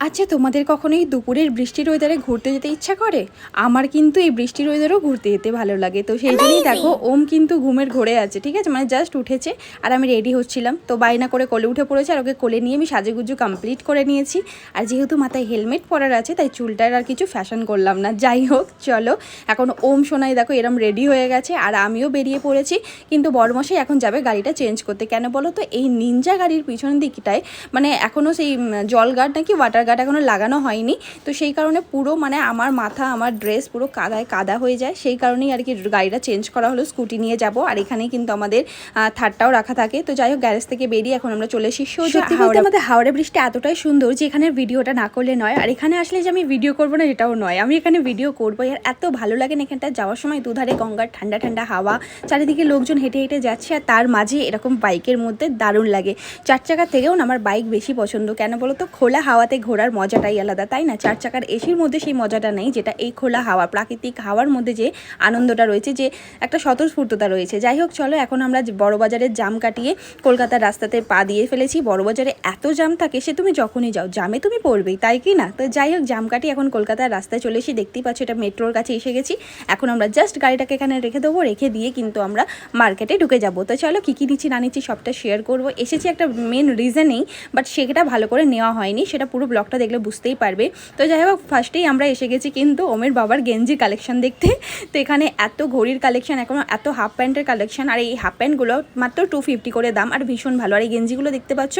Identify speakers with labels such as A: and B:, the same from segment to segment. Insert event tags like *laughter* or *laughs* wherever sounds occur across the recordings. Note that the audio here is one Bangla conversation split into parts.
A: আচ্ছা তোমাদের কখনো এই দুপুরের বৃষ্টির ওয়েদারে ঘুরতে যেতে ইচ্ছা করে? আমার কিন্তু এই বৃষ্টির ওয়েদারেও ঘুরতে যেতে ভালো লাগে। তো সেই জন্যই দেখো ওম কিন্তু ঘুমের ঘোরে আছে ঠিক আছে? মানে জাস্ট উঠেছে আর আমি রেডি হচ্ছিলাম। তো বায়না করে কোলে উঠে পড়েছে আর ওকে কোলে নিয়ে আমি সাজেগুজু কমপ্লিট করে নিয়েছি। আর যেহেতু মাথায় হেলমেট পরার আছে তাই চুলটার আর কিছু ফ্যাশন করলাম না। যাই হোক চলো। এখন ওম সোনাই দেখো এরম রেডি হয়ে গেছে আর আমিও বেরিয়ে পড়েছি। কিন্তু বড়মশাই এখন যাবে গাড়িটা চেঞ্জ করতে। কেন বলো তো? এই নিনজা গাড়ির পিছনের দিকটায় মানে এখনও সেই জল গার্ড নাকি ওয়াটার গার্ড এখনও লাগানো হয়নি। তো সেই কারণে পুরো মানে আমার মাথা আমার ড্রেস পুরো কাদায় কাদা হয়ে যায়। সেই কারণেই আর কি গাড়িটা চেঞ্জ করা হলো স্কুটি নিয়ে যাব। আর এখানেই কিন্তু আমাদের আহ, থারটাও রাখা থাকে। তো যাই হোক গ্যারেজ থেকে বেরিয়ে এখন আমরা চলে এসেছি
B: সত্যি বলতে
A: আমাদের হাওড়া ব্রিজটা এতটাই সুন্দর যে এখানে ভিডিওটা না করলে নয়। আর এখানে আসলে যে আমি ভিডিও করব না এটাও নয়। আমি এখানে ভিডিও করব আর এত ভালো লাগে না এখানটা যাওয়ার সময়। দুধারে গঙ্গার ঠান্ডা ঠান্ডা হাওয়া। চারিদিকে লোকজন হেঁটে হেঁটে যাচ্ছে। আর তার মাঝে এরকম বাইকের মধ্যে দারুণ লাগে। চার চাকার থেকেও না আমার বাইক বেশি পছন্দ। কেন বলো তো? খোলা হাওয়াতে ঘোরার মজাটাই আলাদা, তাই না? চার চাকার এসির মধ্যে সেই মজাটা নেই, যেটা এই খোলা হাওয়া, প্রাকৃতিক হাওয়ার মধ্যে যে আনন্দটা রয়েছে, যে একটা স্বতঃস্ফূর্ততা রয়েছে। যাই হোক, চলো এখন আমরা বড়বাজারের জাম কাটিয়ে কলকাতার রাস্তাতে পা দিয়ে ফেলেছি। বড়বাজারে এত জাম থাকে, সে তুমি যখনই যাও, জামে তুমি পড়বেই, তাই কি না? তো যাই হোক, জাম কাটিয়ে এখন কলকাতার রাস্তায় চলে এসে দেখতেই পাচ্ছ এটা মেট্রোর কাছে এসে গেছি। এখন আমরা জাস্ট গাড়িটাকে এখানে রেখে দেবো, রেখে দিয়ে কিন্তু আমরা মার্কেটে ঢুকে যাব। তো চলো কী কী নিচ্ছি, না নিচ্ছি সবটা শেয়ার করব। এসেছি একটা মেন রিজনেই বাট সেটা ভালো করে নেওয়া হয়নি, সেটা পুরো ব্লগটা দেখলে বুঝতেই পারবে। তো যাই হোক ফার্স্টেই আমরা এসে গেছি কিন্তু ওমের বাবার গেঞ্জি কালেকশন দেখতে। তো এখানে এত ঘড়ির কালেকশন এখন এত হাফ প্যান্টের কালেকশন আর এই হাফ প্যান্টগুলো মাত্র টু ফিফটি করে দাম, আর ভীষণ ভালো। আর এই গেঞ্জিগুলো দেখতে পাচ্ছ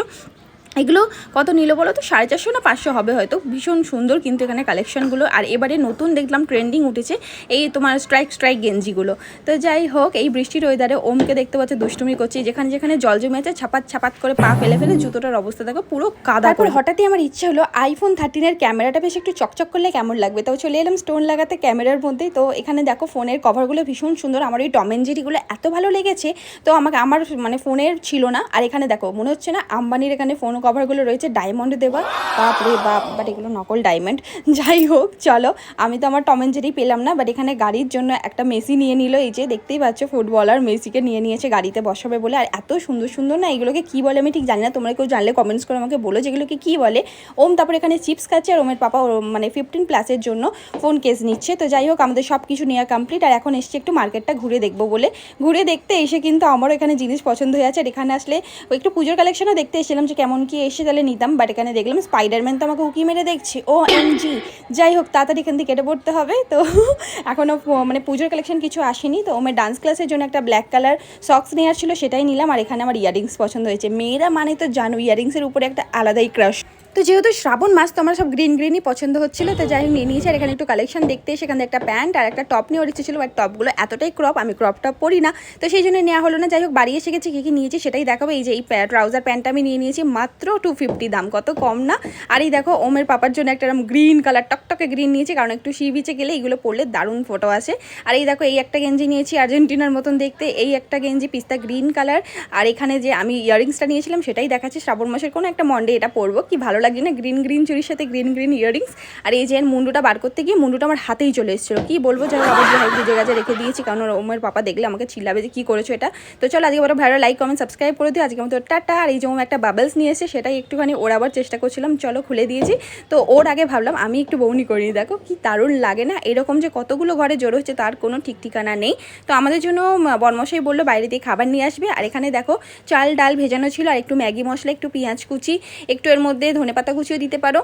A: এগুলো কত নিল বলো তো? সাড়ে চারশো না পাঁচশো হবে হয়তো। ভীষণ সুন্দর কিন্তু এখানে কালেকশনগুলো আর এবারে নতুন দেখলাম ট্রেন্ডিং উঠেছে এই তোমার স্ট্রাইক স্ট্রাইক গেঞ্জিগুলো। তো যাই হোক এই বৃষ্টির ওয়েদারে ওমকে দেখতে পাচ্ছে দুষ্টুমি করছে। যেখানে যেখানে জল জমে আছে ছাপাত ছাপাত করে পা ফেলে ফেলে জুতোটার অবস্থা দেখো পুরো কাদা তারপর হঠাৎই আমার ইচ্ছে হলো আইফোন থার্টিনের ক্যামেরাটা বেশ একটু চকচক করলে কেমন লাগবে? তো চলে এলাম স্টোন লাগাতে ক্যামেরার মধ্যেই। তো এখানে দেখো ফোনের কভারগুলো ভীষণ সুন্দর। আমার ওই টম অ্যান্ড জেরিগুলো এত ভালো লেগেছে। তো আমাকে আমার মানে ফোনের ছিল না। আর এখানে দেখো মনে হচ্ছে না আম্বানির এখানে ফোন কভারগুলো রয়েছে ডায়মন্ড দেওয়া। বাপ রে বাপ বাট এগুলো নকল ডায়মন্ড যাই হোক, চলো, আমি তো আমার টম অ্যান্ড জেরি পেলাম না বাট এখানে গাড়ির জন্য একটা মেসি নিয়ে নিল। এই যে দেখতেই পাচ্ছ ফুটবলার মেসিকে নিয়ে নিয়েছে, গাড়িতে বসাবে বলে। আর এত সুন্দর সুন্দর না, এগুলোকে কী বলে আমি ঠিক জানি না। তোমরা কেউ জানলে কমেন্টস করে আমাকে বলো যেগুলোকে কী বলে। ওম, তারপর এখানে চিপস খাচ্ছে আর ওমের পাপা মানে ফিফটিন প্লাসের জন্য ফোন কেস নিচ্ছে। তো যাই হোক, আমাদের সব কিছু নেওয়া কমপ্লিট আর এখন এসছে একটু মার্কেটটা ঘুরে দেখব বলে। ঘুরে দেখতে এসে কিন্তু আমারও এখানে জিনিস পছন্দ হয়ে আছে। আর এখানে আসলে একটু পুজোর কালেকশনও দেখতে এসেছিলাম যে কেমন কি এসে তাহলে নিতাম বাট এখানে দেখলাম স্পাইডারম্যান তো আমাকে উকি মেরে দেখছি। ও জি যাই হোক, তাড়াতাড়ি এখান থেকে কেটে পড়তে হবে। তো *laughs* এখনও মানে পুজোর কালেকশন কিছু আসেনি। তো ওমের ডান্স ক্লাসের জন্য একটা ব্ল্যাক কালার সক্স নেওয়ার ছিল, সেটাই নিলাম। আর এখানে আমার ইয়ারিংস পছন্দ হয়েছে। মেয়েরা মানে তো জানো ইয়ারিংসের উপরে একটা আলাদাই ক্রাশ তো যেহেতু শ্রাবণ মাস, তো আমার সব গ্রিন গ্রিনই পছন্দ হচ্ছিল, তো যাই নিয়ে নিয়েছি। আর এখানে একটু কালেকশন দেখতে সেখানে একটা প্যান্ট আর একটা টপ নেওয়ার ইচ্ছে ছিল বাট টপগুলো এতটাই ক্রপ আমি ক্রপ টপ পরি না। তো সেই জন্য নেওয়া হলো না। যাই হোক, বাড়ি এসে গেছি, কী কী নিয়েছি সেটাই দেখাবো। এই যে এই ট্রাউজার প্যান্টটা আমি নিয়ে নিয়েছি, মাত্র টু ফিফটি দাম, কত কম না? আর এই দেখো, ওমের পাপার জন্য একটা এরকম গ্রিন কালার টকটকে গ্রিন নিয়েছি, কারণ একটু সি বিচে গেলে এগুলো পরলে দারুণ ফটো আসে। আর এই দেখো, এই একটা গেঞ্জি নিয়েছি, আর্জেন্টিনার মতন দেখতে। এই একটা গেঞ্জি পিস্তা গ্রিন কালার আর এখানে যে আমি ইয়ারিংসটা নিয়েছিলাম, সেটাই দেখাচ্ছি। শ্রাবণ মাসের কোনো একটা মন্ডে এটা পরবো, কি ভালো লাগছে না গ্রিন গ্রিন চুরির সাথে গ্রিন গ্রিন ইয়ারিংস আর এই যে মুন্ডুটা বার করতে গিয়ে মুন্ডুটা আমার হাতেই চলে এসেছিল। কি বলব? হোক, আবার ভাই ভিজে গেছে রেখে দিয়েছি, কারণ ওমের পাপা দেখলে আমাকে চিল্লাবে যে কী করেছ এটা। তো চলো, আজকে বড় ভালো লাইক কমেন্ট সাবস্ক্রাইব করে দিও। আজকে মতো টাটা। আর এই যে ওম একটা বাবলস নিয়ে এসে সেটাই একটুখানি ওড়াবার চেষ্টা করছিলাম। চলো, খুলে দিয়েছি। তো ওর আগে ভাবলাম, আমি একটু বৌনি করিনি দেখো কি দারুণ লাগে না? এরকম যে কতগুলো ঘরে জড়ো হচ্ছে, তার কোনো ঠিক ঠিকানা নেই। তো আমাদের জন্য বর্মশাই বলল, বাইরে দিয়ে খাবার নিয়ে আসবে। আর এখানে দেখো, চাল, ডাল ভেজানো ছিল। আর একটু ম্যাগি মশলা, একটু পেঁয়াজ কুচি, একটু এর মধ্যে ধনেপাতা কুচিও দিতে পারো।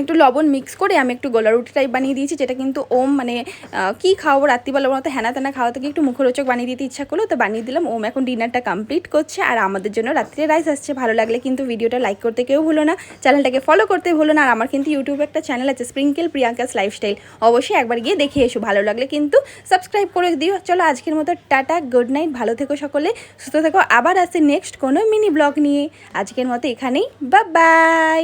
A: একটু লবণ মিক্স করে আমি একটু গোলা রুটি টাইপ বানিয়ে দিয়েছি, যেটা কিন্তু ওম মানে কি খাওয়াবো রাত্রিবেলা মতো হ্যানা তেনা খাওয়া থেকে একটু মুখরোচক বানিয়ে দিতে ইচ্ছা করল, তো বানিয়ে দিলাম। ওম এখন ডিনারটা কমপ্লিট করছে, আর আমাদের জন্য রাত্রে রাইস আসছে। ভালো লাগলে কিন্তু ভিডিওটা লাইক করতে কেউ ভুলো না, চ্যানেলটাকে ফলো করতে ভুলো না, আর আমার কিন্তু ইউটিউবে একটা চ্যানেল আছে স্প্রিঙ্কেল প্রিয়াঙ্কাস লাইফস্টাইল অবশ্যই একবার গিয়ে দেখে এসো, ভালো লাগলে কিন্তু সাবস্ক্রাইব করে দিও। চলো আজকের মতো টাটা গুড নাইট ভালো থেকো সকলে, সুস্থ থেকো। আবার আসছে নেক্সট কোনো মিনি ব্লগ নিয়ে। আজকের মতো এখানেই বা বাই